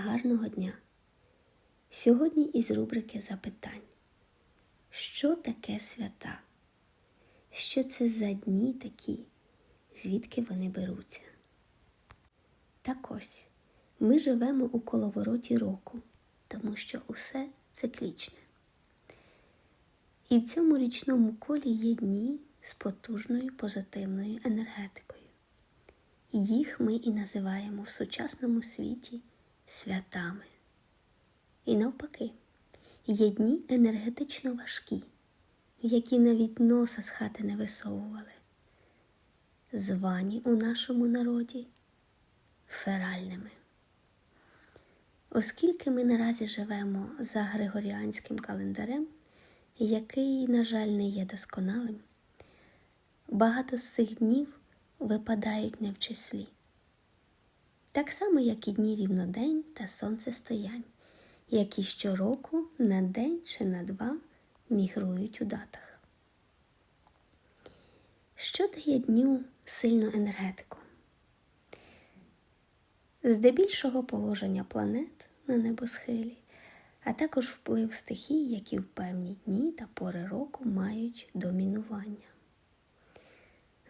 гарного дня! Сьогодні із рубрики запитань. Що таке свята? Що це за дні такі? Звідки вони беруться? Так ось, ми живемо у коловороті року, тому що усе циклічне. І в цьому річному колі є дні з потужною позитивною енергетикою. Їх ми і називаємо в сучасному світі святами. І навпаки, є дні енергетично важкі, які навіть носа з хати не висовували, звані у нашому народі феральними. Оскільки ми наразі живемо за григоріанським календарем, який, на жаль, не є досконалим, багато з цих днів випадають не в числі. Так само, як і дні рівнодень та сонцестоянь, які щороку на день чи на два мігрують у датах. Що дає дню сильну енергетику? Здебільшого положення планет на небосхилі, а також вплив стихій, які в певні дні та пори року мають домінування.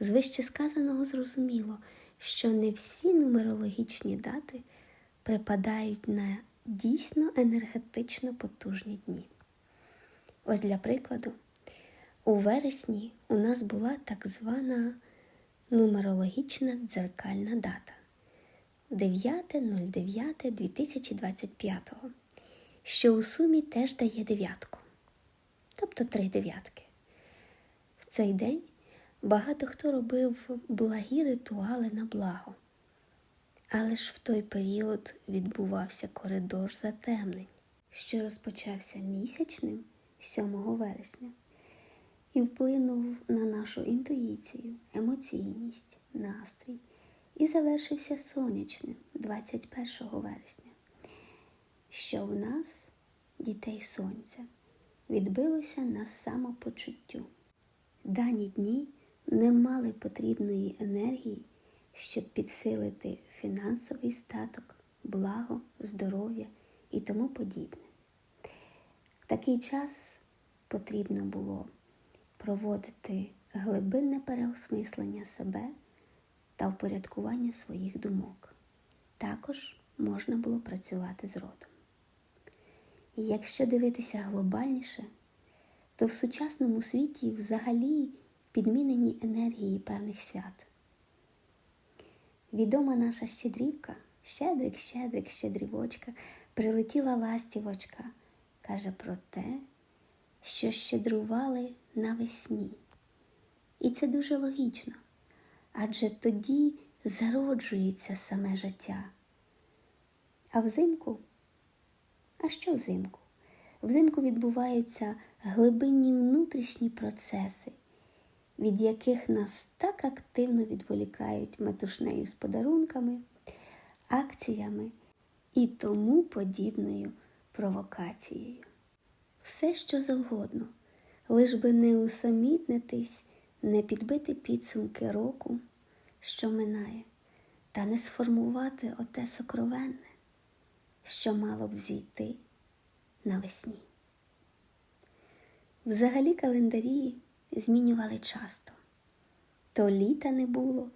З вище сказаного зрозуміло, що не всі нумерологічні дати припадають на дійсно енергетично потужні дні. Ось для прикладу, у вересні у нас була так звана нумерологічна дзеркальна дата 9.09.2025, що у сумі теж дає дев'ятку, тобто три дев'ятки. В цей день багато хто робив благі ритуали на благо. Але ж в той період відбувався коридор затемнень, що розпочався місячним 7 вересня і вплинув на нашу інтуїцію, емоційність, настрій і завершився сонячним 21 вересня, що в нас, дітей сонця, відбилося на самопочуттю. Дані дні не мали потрібної енергії, щоб підсилити фінансовий статок, благо, здоров'я і тому подібне. В такий час потрібно було проводити глибинне переосмислення себе та впорядкування своїх думок. Також можна було працювати з родом. І якщо дивитися глобальніше, то в сучасному світі взагалі підмінені енергії певних свят. Відома наша щедрівка, щедрик, щедрик, щедрівочка, прилетіла ластівочка, каже про те, що щедрували навесні. І це дуже логічно, адже тоді зароджується саме життя. А взимку? А що взимку? Взимку відбуваються глибинні внутрішні процеси, від яких нас так активно відволікають метушнею з подарунками, акціями і тому подібною провокацією. Все, що завгодно, лиш би не усамітнитись, не підбити підсумки року, що минає, та не сформувати оте сокровенне, що мало б зійти навесні. Взагалі календарі змінювали часто. То літа не було,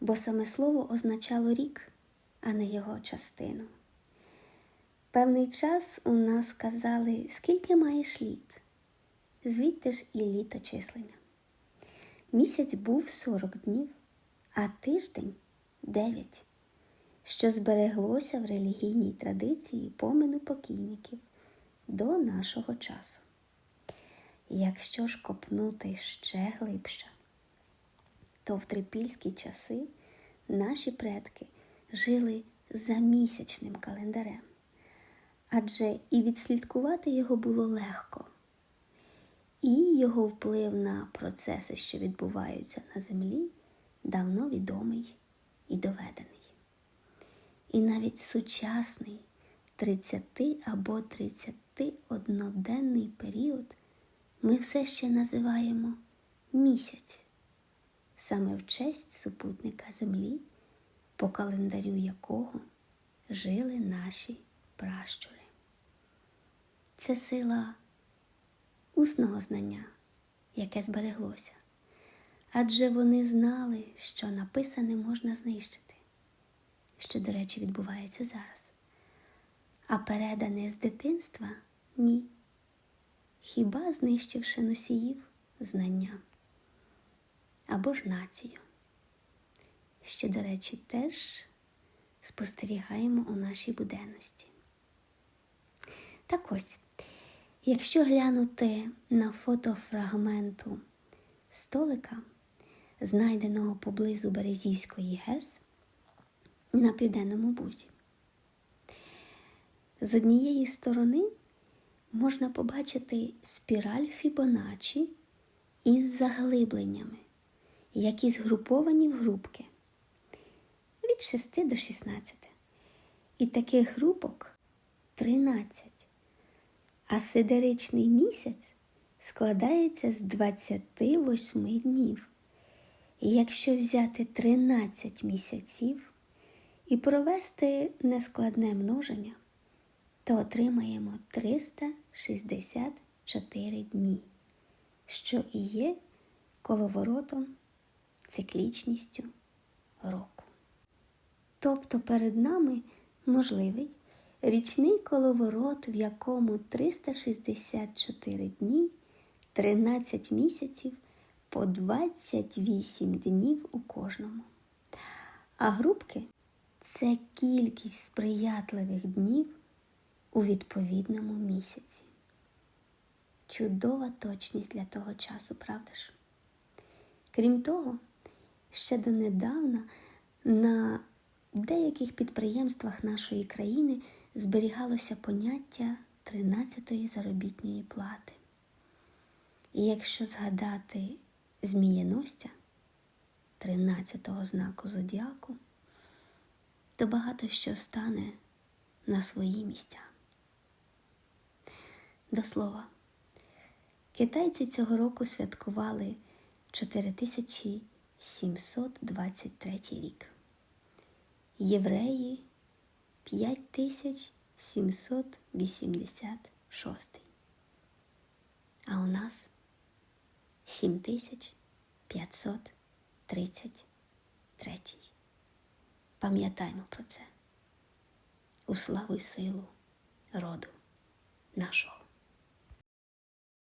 бо саме слово означало рік, а не його частину. Певний час у нас казали, скільки маєш літ, звідти ж і літо числення. Місяць був 40 днів, а тиждень 9, що збереглося в релігійній традиції помину покійників до нашого часу. Якщо ж копнути ще глибше, то в трипільські часи наші предки жили за місячним календарем, адже і відслідкувати його було легко, і його вплив на процеси, що відбуваються на землі, давно відомий і доведений. І навіть сучасний 30 або 31-денний період ми все ще називаємо місяць, саме в честь супутника Землі, по календарю якого жили наші пращури. Це сила усного знання, яке збереглося, адже вони знали, що написане можна знищити, що, до речі, відбувається зараз. А передане з дитинства ні. Хіба знищивши носіїв знання? Або ж націю, що, до речі, теж спостерігаємо у нашій буденності. Так ось, якщо глянути на фотофрагменту столика, знайденого поблизу Березівської ГЕС на південному бузі, з однієї сторони можна побачити спіраль Фібоначчі із заглибленнями, які згруповані в групки від 6 до 16. І таких групок 13. А сидеричний місяць складається з 28 днів. І якщо взяти 13 місяців і провести нескладне множення, то отримаємо 364 дні, що і є коловоротом, циклічністю року. Тобто перед нами можливий річний коловорот, в якому 364 дні, 13 місяців по 28 днів у кожному. А групки це кількість сприятливих днів у відповідному місяці. Чудова точність для того часу, правда ж? Крім того, ще донедавна на деяких підприємствах нашої країни зберігалося поняття 13-ї заробітної плати. І якщо згадати змієностя 13-го знаку зодіаку, то багато що стане на свої місця. До слова, китайці цього року святкували 4723 рік, євреї 5786, а у нас 7533. Пам'ятаймо про це у славу й силу роду нашого.